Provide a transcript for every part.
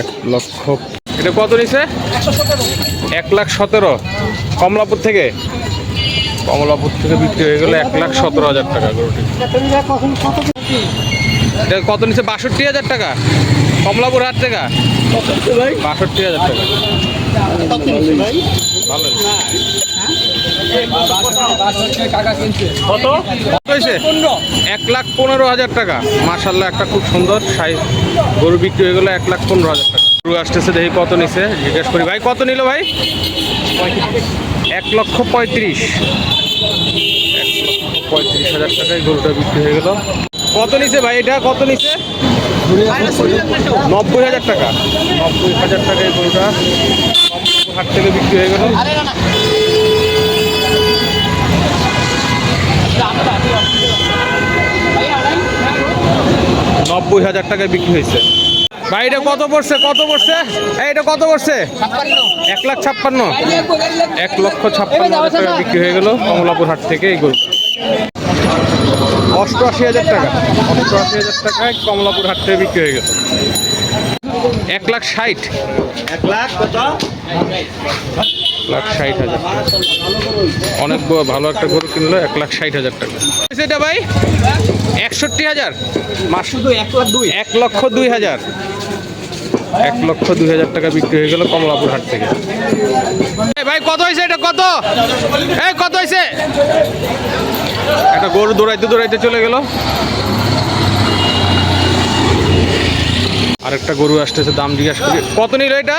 এক লক্ষ। এটা কত নিছে? এক লাখ সতেরো। কমলাপুর থেকে? কমলাপুর থেকে বিক্রি হয়ে গেল এক লাখ সতেরো হাজার টাকা গরুটি। এটা কত নিচ্ছে বাষট্টি হাজার টাকা। কমলাপুর হাট থেকে? বাষট্টি হাজার টাকা। ভালো কত? এক লাখ পনেরো হাজার টাকা। মার্শাল্লাহ একটা খুব সুন্দর সাই গরু বিক্রি হয়ে গেলো এক লাখ পনেরো হাজার টাকা। গরু আসতেছে, দেখি কত নিছে, জিজ্ঞেস করি। ভাই, কত নিল ভাই? এক লক্ষ পঁয়ত্রিশ। এক লক্ষ পঁয়ত্রিশ হাজার টাকায় গরুটা বিক্রি হয়ে গেল। কত নিছে ভাই এটা? কত নিছে? নব্বই হাজার টাকা। নব্বই হাজার টাকায় গরুটা হাট থেকে বিক্রি হয়ে গেল। নব্বই হাজার টাকায় বিক্রি হয়েছে। ভাই, এটা কত পড়ছে? কত পড়ছে? এটা কত পড়ছে? এক লাখ ছাপ্পান্ন। এক লক্ষ ছাপ্পান্ন হাজার টাকা বিক্রি হয়ে গেল কমলাপুর হাট থেকে এই গরু। অষ্টআশি হাজার টাকা। অষ্টআশি হাজার টাকায় কমলাপুর হাট থেকে বিক্রি হয়ে গেল। এক লাখ ষাট। এক লাখ কত? লাখ ষাট হাজার। অনেক ভালো একটা গরু কিনলো এক লাখ ষাট হাজার টাকা। সেটা ভাই? একষট্টি হাজার। মাস শুধু এক লাখ দুই। এক লক্ষ দুই হাজার। এক লক্ষ দুই হাজার টাকা বিক্রি হয়ে গেল কমলাপুর হাট থেকে। এই ভাই কত হয়েছে এটা? কত? এই কত হয়েছে? একটা গরু দৌড়াইতে দৌড়াইতে চলে গেল। আরেকটা গরু আসতেছে দাম জিজ্ঞাসা করি। কত নিল এটা?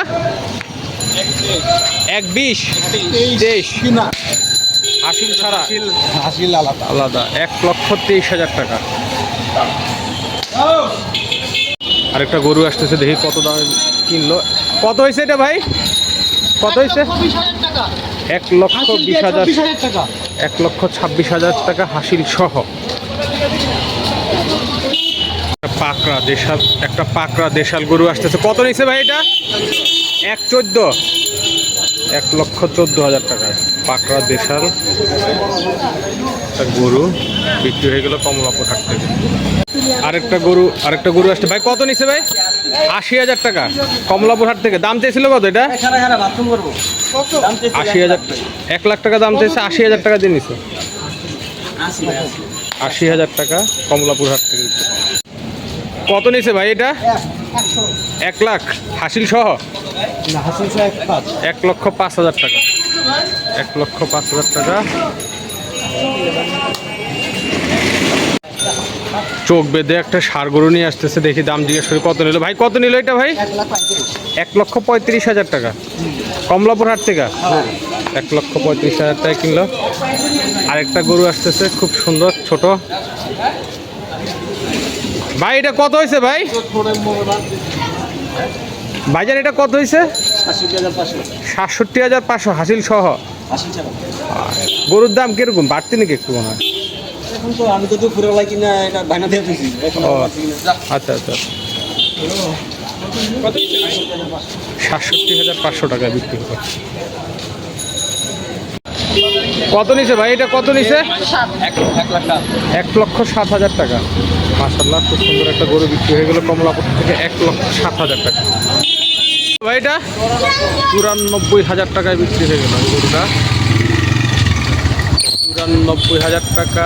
এক বিশ? তেইশ। হাসিল ছাড়া? হাসিল আলাদা আলাদা এক লক্ষ তেইশ হাজার টাকা। আরেকটা গরু আসতেছে দেখি কত দামে কিনলো। কত হয়েছে এটা ভাই? কত হয়েছে? এক লক্ষ বিশ হাজার টাকা। এক লক্ষ ছাব্বিশ হাজার টাকা হাসিল সহ। পাকড়া দেশাল, একটা পাকড়া দেশাল গরু আসতেছে। কত নিছে ভাই এটা? এক চোদ্দ। এক লক্ষ চোদ্দ হাজার টাকা। পাকড়া দেশাল, একটা গরু, বিক্রি হয়ে গেল কমলাপুর হাট থেকে। আরেকটা গরু আরেকটা গরু আসছে। ভাই, কত নিছে ভাই? আশি হাজার টাকা। কমলাপুর হাট থেকে। দাম চেয়েছিল কত এটা? আশি হাজার টাকা। এক লাখ টাকা দাম চেয়েছে, আশি হাজার টাকা দিয়ে নিছে। আশি হাজার টাকা কমলাপুর হাট থেকে। কত নিছে ভাই এটা? এক লাখ। হাসিল সহ? এক লক্ষ পাঁচ হাজার টাকা। এক লক্ষ পাঁচ হাজার টাকা। চোখ বেঁধে একটা সার গরু নিয়ে আসতেছে দেখি দাম জিজ্ঞেস করি কত নিল। ভাই কত নিল এটা ভাই? এক এক লক্ষ পঁয়ত্রিশ হাজার টাকা। কমলাপুর হাট থেকে? এক লক্ষ পঁয়ত্রিশ হাজার টাকা কিনলো। আরেকটা গরু আসতেছে খুব সুন্দর ছোট। ভাই, এটা কত হয়েছে ভাই? ভাইজান, এটা কত হয়েছে সাতষট্টি হাজার পাঁচশো হাসিল সহ গরুর দাম কীরকম? বাড়তি নাকি একটু মনে হয়। আচ্ছা আচ্ছা। সাতষট্টি হাজার পাঁচশো টাকা বিক্রি হবে কত নিছে ভাই? এটা কত নিছে? এক লক্ষ সাত। হাজার টাকা। মাসাল্লাহ খুব সুন্দর একটা গরু বিক্রি হয়ে গেল কমলাপুর থেকে এক লক্ষ সাত হাজার টাকা। ভাই এটা চুরানব্বই হাজার টাকায় বিক্রি হয়ে গেল গরুটা। চুরানব্বই হাজার টাকা।